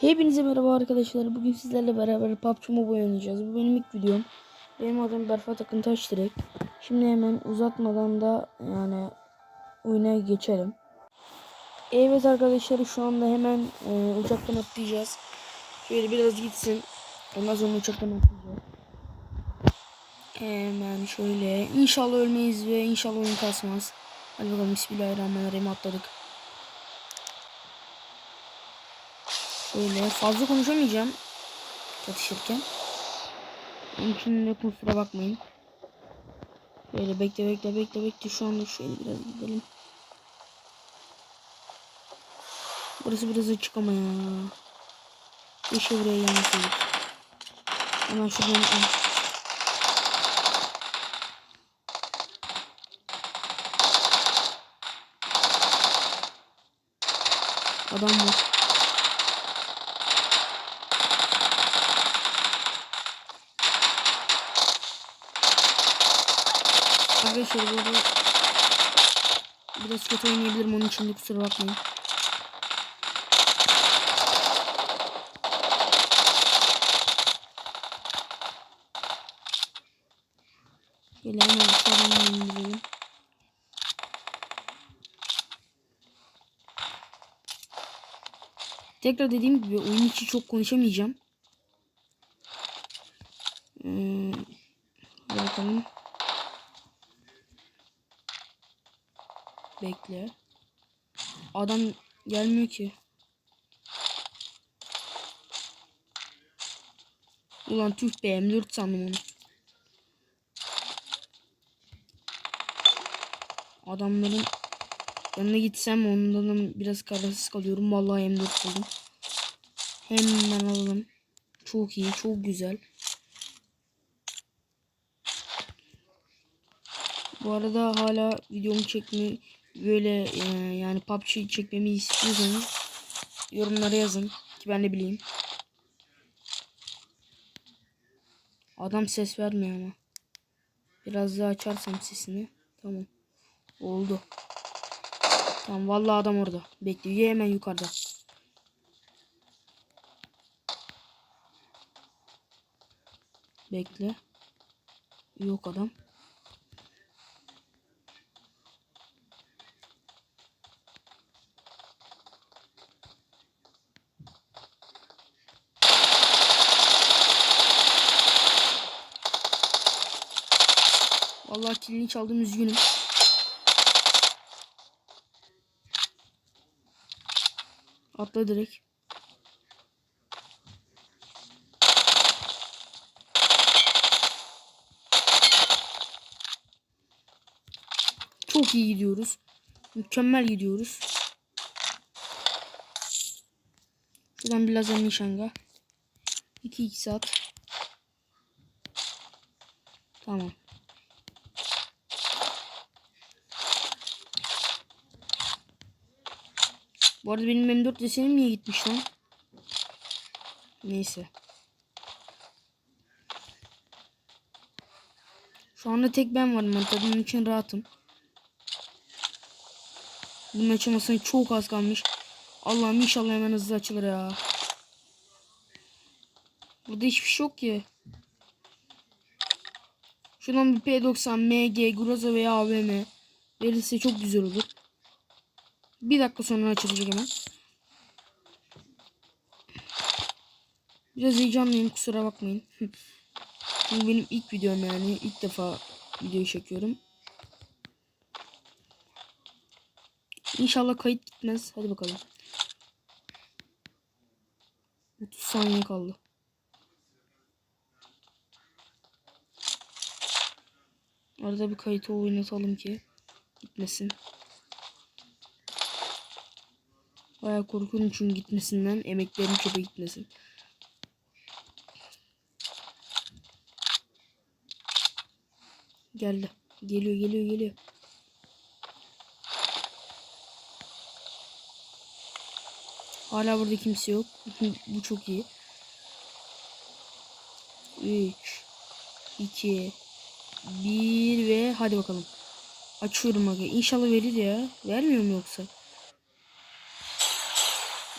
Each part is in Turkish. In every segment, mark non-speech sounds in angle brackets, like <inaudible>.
Hepinize merhaba arkadaşlar. Bugün sizlerle beraber PUBG Mobile oynayacağız. Bu benim ilk videom. Benim adım Berfat Akın Taşdirek. Şimdi hemen uzatmadan da yani oyuna geçelim. Evet arkadaşlar şu anda hemen e, uçaktan atlayacağız. Şöyle biraz gitsin. Ondan sonra uçaktan atlayacağız. Hemen şöyle. İnşallah ölmeyiz ve inşallah oyun kasmaz. Hadi bakalım Bismillahirrahmanirrahim atladık. Öyle fazla konuşamayacağım çatışırken. Onun için de kusura bakmayın. Böyle bekle bekle bekle bekle şu anda şöyle biraz gidelim. Burası biraz açık ama ya. Keşke buraya gelmeseydik. Hemen şuradan al. Adam var. Arada biraz kötü oynayabilirim onun için de kusura bakmayın. Böyle hemen aşağıdan indirelim. Tekrar dediğim gibi oyun içi çok konuşamayacağım. Hmm, bakalım. Bekle. Adam gelmiyor ki. Ulan tüh be M4 sandım onu. Adamların yanına gitsem ondan biraz kararsız kalıyorum. Vallahi M4 buldum. Hemen alalım. Çok iyi, çok güzel. Bu arada hala videomu çekmeyi böyle e, yani PUBG çekmemi istiyorsanız yorumlara yazın ki ben de bileyim. Adam ses vermiyor ama. Biraz daha açarsam sesini. Tamam. Oldu. Tamam vallahi adam orada. Bekliyor hemen yukarıda. Bekle. Yok adam. Vallahi kilini çaldım üzgünüm. Atla direkt. Çok iyi gidiyoruz. Mükemmel gidiyoruz. Şuradan bir lazer nişanga. 2 2 saat. Tamam. Bu arada benim M4 desenim niye gitmiş lan? Neyse. Şu anda tek ben varım ben bunun için rahatım. Bunun açılmasına çok az kalmış. Allah'ım inşallah hemen hızlı açılır ya. Burada hiçbir şey yok ki. Şuradan bir P90, MG, Groza veya AVM verirse çok güzel olur. Bir dakika sonra açılacak hemen. Biraz heyecanlıyım kusura bakmayın. <laughs> Çünkü benim ilk videom yani ilk defa video çekiyorum. İnşallah kayıt gitmez. Hadi bakalım. 30 saniye kaldı. Arada bir kayıtı oynatalım ki gitmesin. Baya korkuyorum çünkü gitmesinden emeklerim çöpe gitmesin. Geldi. Geliyor geliyor geliyor. Hala burada kimse yok. Bu çok iyi. 3 2 1 ve hadi bakalım. Açıyorum aga. İnşallah verir ya. Vermiyor mu yoksa?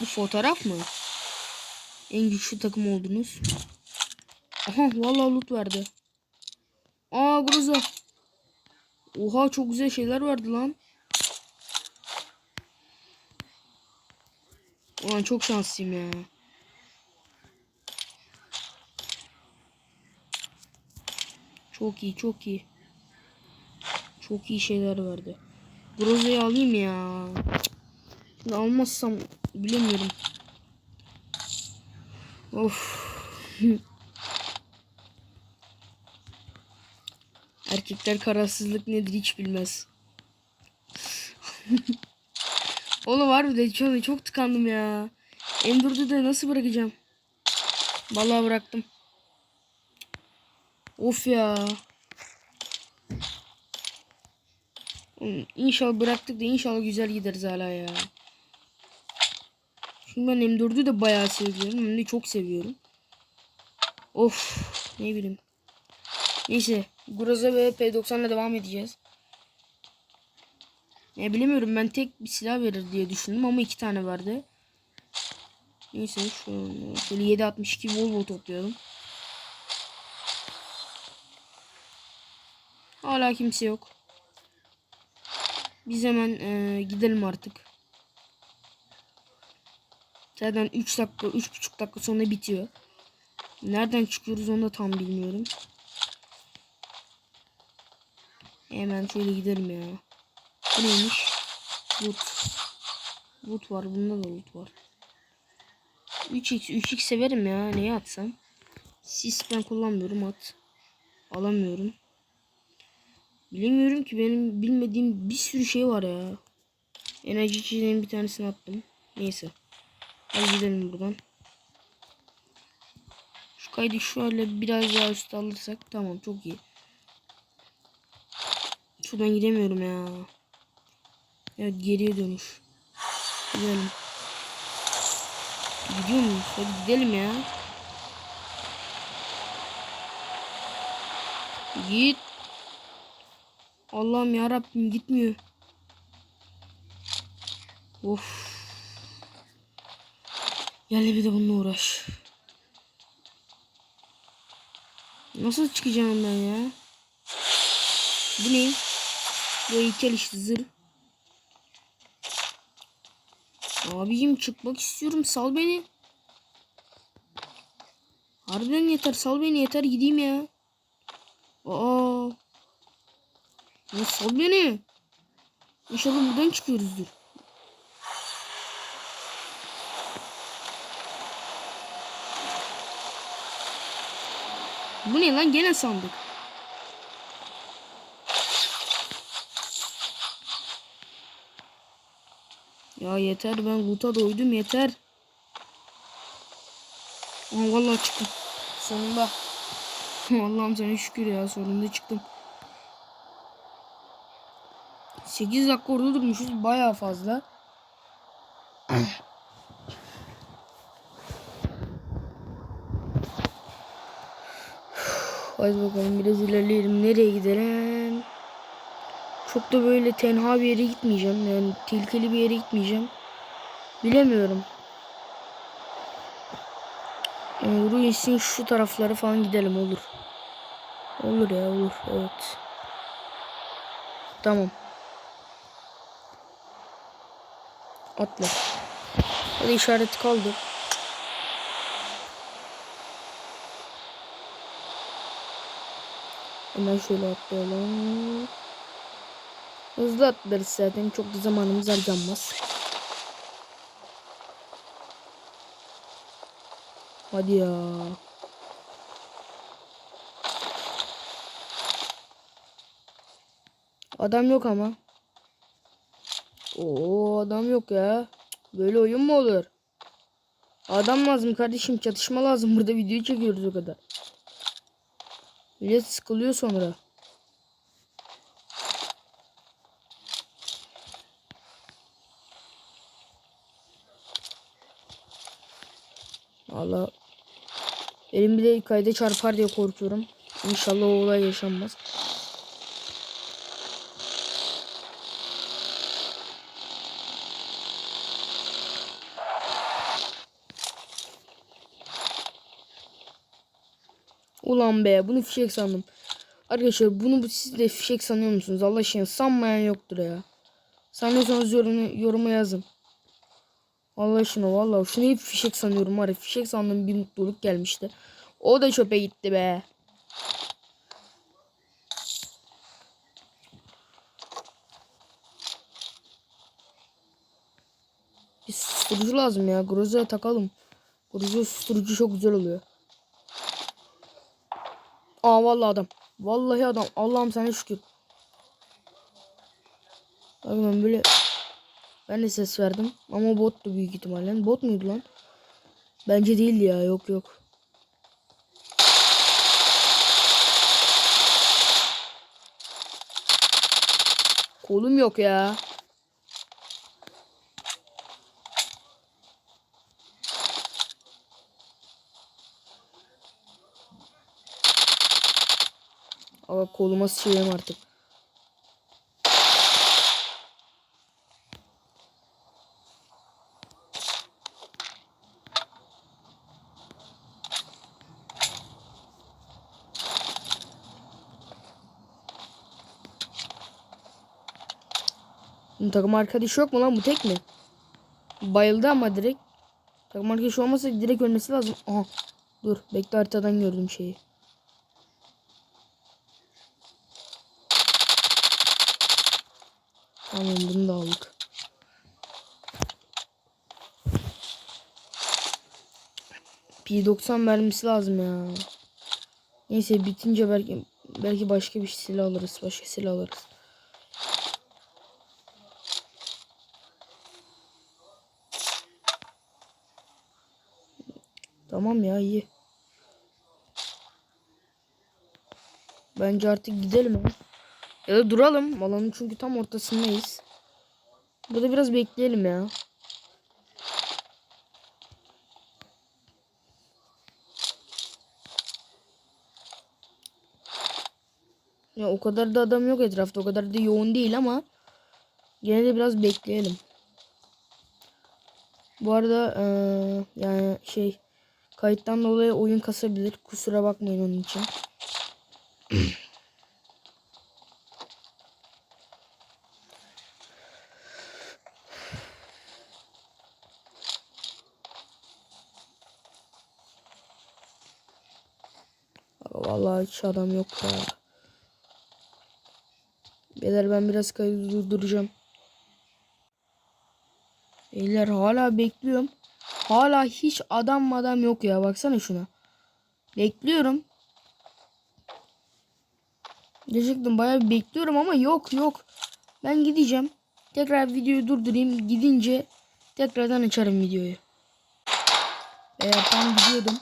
Bu fotoğraf mı? En güçlü takım oldunuz. Aha vallahi loot verdi. Aa Groza. Oha çok güzel şeyler verdi lan. Ulan çok şanslıyım ya. Çok iyi çok iyi. Çok iyi şeyler verdi. Groza'yı alayım ya. Şimdi almazsam bilemiyorum. Of. <laughs> Erkekler kararsızlık nedir hiç bilmez. <laughs> Oğlum de çok, çok tıkandım ya. M4'ü de nasıl bırakacağım? Vallahi bıraktım. Of ya. İnşallah bıraktık da inşallah güzel gideriz hala ya. Çünkü ben M4'ü de bayağı seviyorum. Hem de çok seviyorum. Of ne bileyim. Neyse. Groza ve P90'la devam edeceğiz. Ya bilemiyorum ben tek bir silah verir diye düşündüm ama iki tane verdi. Neyse şöyle, şöyle 762 Volvo toplayalım. Hala kimse yok. Biz hemen e, gidelim artık. Zaten 3 dakika, 3,5 dakika sonra bitiyor. Nereden çıkıyoruz onu da tam bilmiyorum. Hemen şöyle gidelim ya. Bu neymiş? Loot. Loot var. Bunda da loot var. 3x. 3x severim ya. Neye atsam? Sis ben kullanmıyorum at. Alamıyorum. Bilemiyorum ki benim bilmediğim bir sürü şey var ya. Enerji içeceğinin bir tanesini attım. Neyse. Hadi gidelim buradan. Şu kaydı şöyle biraz daha üstte alırsak tamam çok iyi. Şuradan gidemiyorum ya. Evet geriye dönüş. Gidelim. Gidiyor muyuz? Hadi gidelim ya. Git. Allah'ım ya Rabbim gitmiyor. Of. Gel bir de bununla uğraş. Nasıl çıkacağım ben ya? Bu ne? Bu heykel işte zırh. Abicim çıkmak istiyorum sal beni. Harbiden yeter sal beni yeter gideyim ya. Aa. Ya sal beni. İnşallah buradan çıkıyoruzdur. Bu ne lan gene sandık. Ya yeter ben loot'a doydum yeter. Aa, vallahi çıktım. Sonunda. <laughs> Allah'ım sana şükür ya sonunda çıktım. 8 dakika orada durmuşuz bayağı fazla. Hadi bakalım biraz ilerleyelim. Nereye gidelim? Çok da böyle tenha bir yere gitmeyeceğim. Yani tehlikeli bir yere gitmeyeceğim. Bilemiyorum. Yani Ruins'in şu tarafları falan gidelim olur. Olur ya olur. Evet. Tamam. Atla. Hadi işaret kaldı. Hemen şöyle atlayalım. Hızlı atlarız zaten. Çok da zamanımız harcanmaz. Hadi ya. Adam yok ama. Oo adam yok ya. Böyle oyun mu olur? Adam lazım kardeşim. Çatışma lazım. Burada video çekiyoruz o kadar. Millet sıkılıyor sonra. Valla elim bir de kayda çarpar diye korkuyorum. İnşallah o olay yaşanmaz. Ulan be bunu fişek sandım. Arkadaşlar bunu bu- siz de fişek sanıyor musunuz? Allah aşkına sanmayan yoktur ya. Sanıyorsanız yorumu, yoruma yazın. Allah aşkına valla şunu hep fişek sanıyorum var fişek sandım bir mutluluk gelmişti. O da çöpe gitti be. Bir susturucu lazım ya. Grozo'ya takalım. Grozo susturucu çok güzel oluyor. Aa vallahi adam. Vallahi adam. Allah'ım sana şükür. Abi ben böyle ben de ses verdim ama bottu büyük ihtimalle. Bot muydu lan? Bence değil ya. Yok yok. Kolum yok ya. Koluma sıçrayım artık. Takım arkadaşı yok mu lan bu tek mi? Bayıldı ama direkt. Takım arkadaşı olmasa direkt ölmesi lazım. Aha. Dur bekle haritadan gördüm şeyi. Tamam bunu da aldık. P90 mermisi lazım ya. Neyse bitince belki belki başka bir silah alırız. Başka silah alırız. Tamam ya iyi. Bence artık gidelim ya. Ya da duralım. Alanın çünkü tam ortasındayız. Burada biraz bekleyelim ya. Ya o kadar da adam yok etrafta. O kadar da yoğun değil ama yine de biraz bekleyelim. Bu arada eee, yani şey kayıttan dolayı oyun kasabilir. Kusura bakmayın onun için. <clears throat> Vallahi hiç adam yok ya. Beyler ben biraz kaydı durduracağım. Beyler hala bekliyorum. Hala hiç adam adam yok ya. Baksana şuna. Bekliyorum. Gerçekten bayağı bir bekliyorum ama yok yok. Ben gideceğim. Tekrar videoyu durdurayım. Gidince tekrardan açarım videoyu. Eğer tam gidiyordum.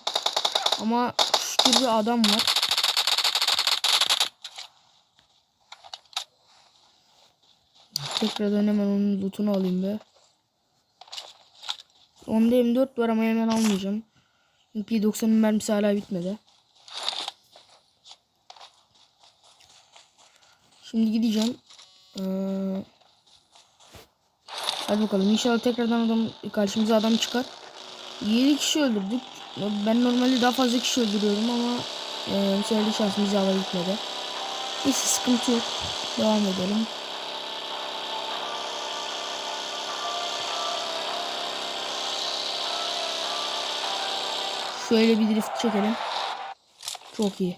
Ama şükür bir adam var. Tekrardan hemen onun lootunu alayım be. Onda M4 var ama hemen almayacağım. P90'ın mermisi hala bitmedi. Şimdi gideceğim. Ee, hadi bakalım. İnşallah tekrardan adam karşımıza adam çıkar. 7 kişi öldürdük. Ben normalde daha fazla kişi öldürüyorum ama e, bu sefer şansımız hava gitmedi. Neyse sıkıntı yok. Devam edelim. Şöyle bir drift çekelim. Çok iyi.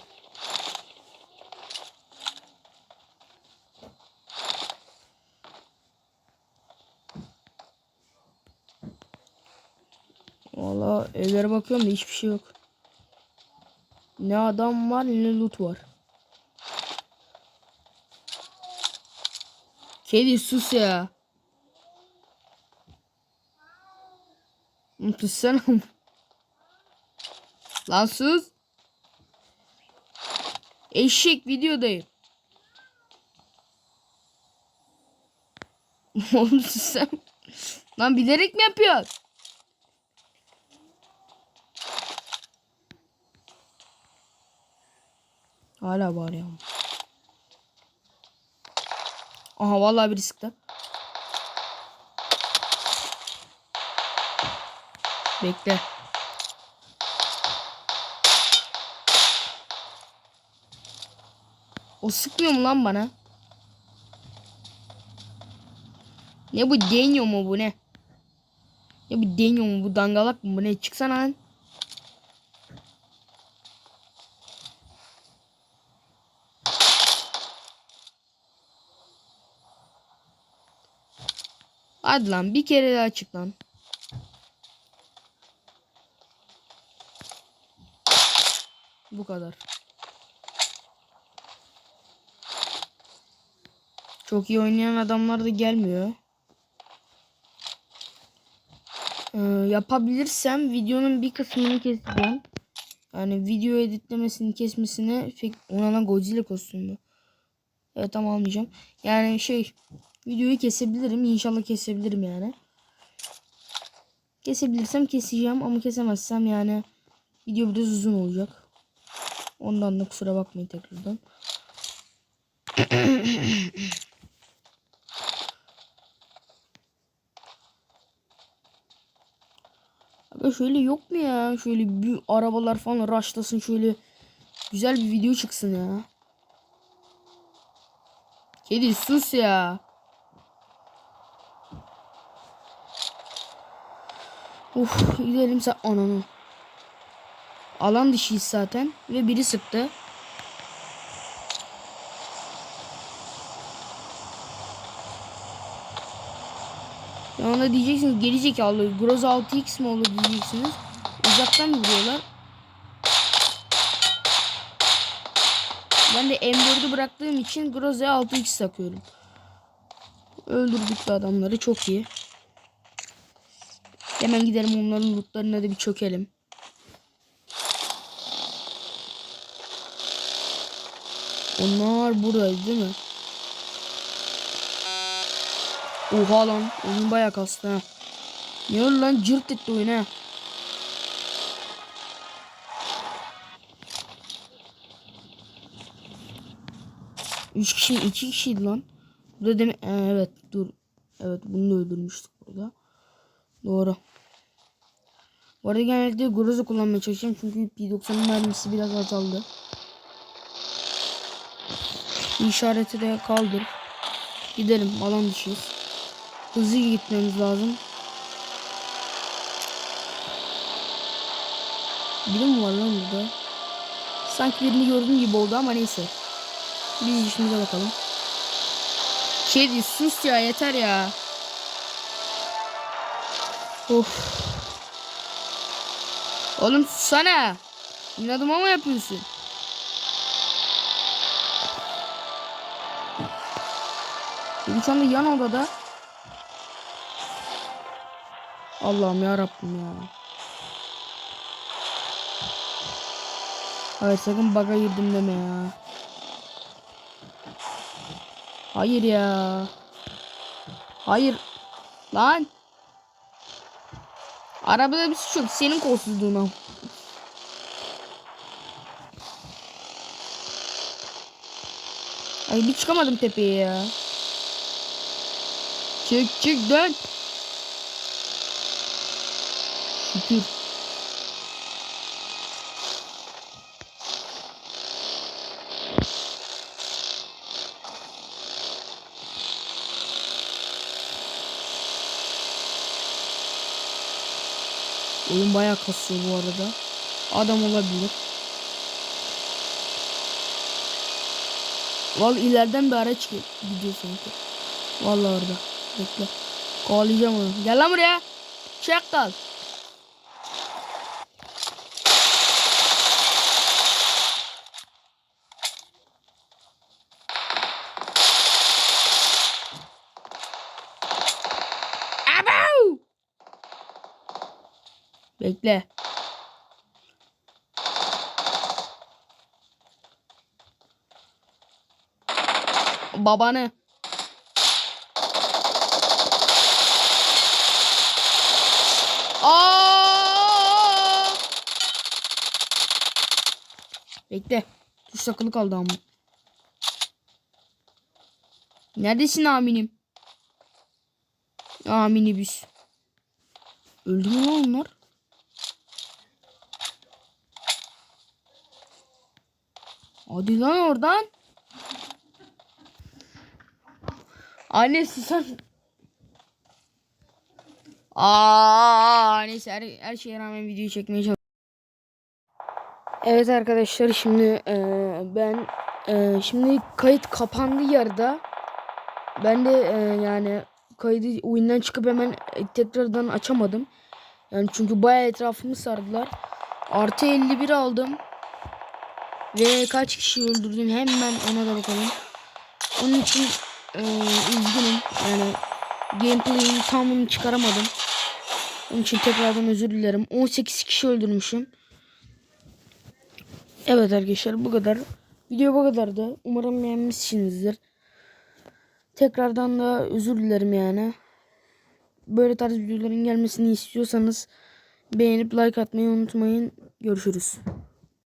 Valla evlere bakıyorum da hiçbir şey yok. Ne adam var ne loot var. Kedi sus ya. Tutsana. Lan sus. Eşek videodayım. <laughs> Oğlum sus sen. Lan bilerek mi yapıyorsun? Hala bağırıyor. Aha vallahi bir sıktı. Bekle. O sıkmıyor mu lan bana? Ne bu deniyor mu bu ne? Ne bu deniyor mu bu dangalak mı bu ne? Çıksana lan. Hadi lan bir kere daha çık lan. Bu kadar. Çok iyi oynayan adamlar da gelmiyor. Ee, yapabilirsem videonun bir kısmını keseceğim. Yani video editlemesini kesmesini fek- ona lan Godzilla kostümü. Evet tamam almayacağım. Yani şey videoyu kesebilirim. İnşallah kesebilirim yani. Kesebilirsem keseceğim ama kesemezsem yani video biraz uzun olacak. Ondan da kusura bakmayın tekrardan. <laughs> Abi şöyle yok mu ya? Şöyle bir arabalar falan raşlasın şöyle güzel bir video çıksın ya. Kedi sus ya. Uf gidelim sen ananı. Alan dışıyız zaten ve biri sıktı. Ona diyeceksiniz geri zekalı. Groza 6x mi olur diyeceksiniz. Uzaktan vuruyorlar. Ben de M4'ü bıraktığım için Groza'ya 6x takıyorum. Öldürdük de adamları çok iyi. Hemen gidelim onların lootlarına da bir çökelim. Onlar buradaydı değil mi? Oha lan. Oyun bayağı kastı ha. Ne oldu lan cırt etti oyun ha. Üç kişi iki kişiydi lan. Burada demek Ee, evet dur. Evet bunu öldürmüştük burada. Doğru. Bu arada genellikle Groza kullanmaya çalışacağım çünkü P90'ın mermisi biraz azaldı. İşareti de kaldır. Gidelim alan dışıyız. Hızlı gitmemiz lazım. Biri mi var lan burada? Sanki birini gördüğüm gibi oldu ama neyse. Biz işimize bakalım. Şey değil, sus ya yeter ya. Of. Oğlum susana. İnadıma mı yapıyorsun? Benim şu anda yan odada. Allah'ım ya Rabbim ya. Hayır sakın baga girdim deme ya. Hayır ya. Hayır. Lan. Arabada bir suç. Senin kolsuzluğuna. Ay bir çıkamadım tepeye ya. Çık çık dön. Şükür. Oyun bayağı kasıyor bu arada. Adam olabilir. Vallahi ileriden bir araç gidiyor sanki. Vallahi orada. Bekle. Kovalayacağım onu. Gel lan buraya. Çakal. Abau! Bekle. Babanı. Aa! Bekle. Tuş takılı kaldı ama. Neredesin aminim? Aminibüs. Öldü mü lan onlar? Hadi lan oradan. Anne sen. Aa neyse her, her şeye rağmen videoyu çekmeye çalışıyorum. Evet arkadaşlar şimdi eee, ben eee, şimdi kayıt kapandı yarıda. Ben de eee, yani kaydı oyundan çıkıp hemen e, tekrardan açamadım. Yani çünkü bayağı etrafımı sardılar. Artı 51 aldım. Ve kaç kişi öldürdüm hemen ona da bakalım. Onun için eee üzgünüm. Yani gameplay'in tamamını çıkaramadım. Onun için tekrardan özür dilerim. 18 kişi öldürmüşüm. Evet arkadaşlar bu kadar. Video bu kadardı. Umarım beğenmişsinizdir. Tekrardan da özür dilerim yani. Böyle tarz videoların gelmesini istiyorsanız beğenip like atmayı unutmayın. Görüşürüz.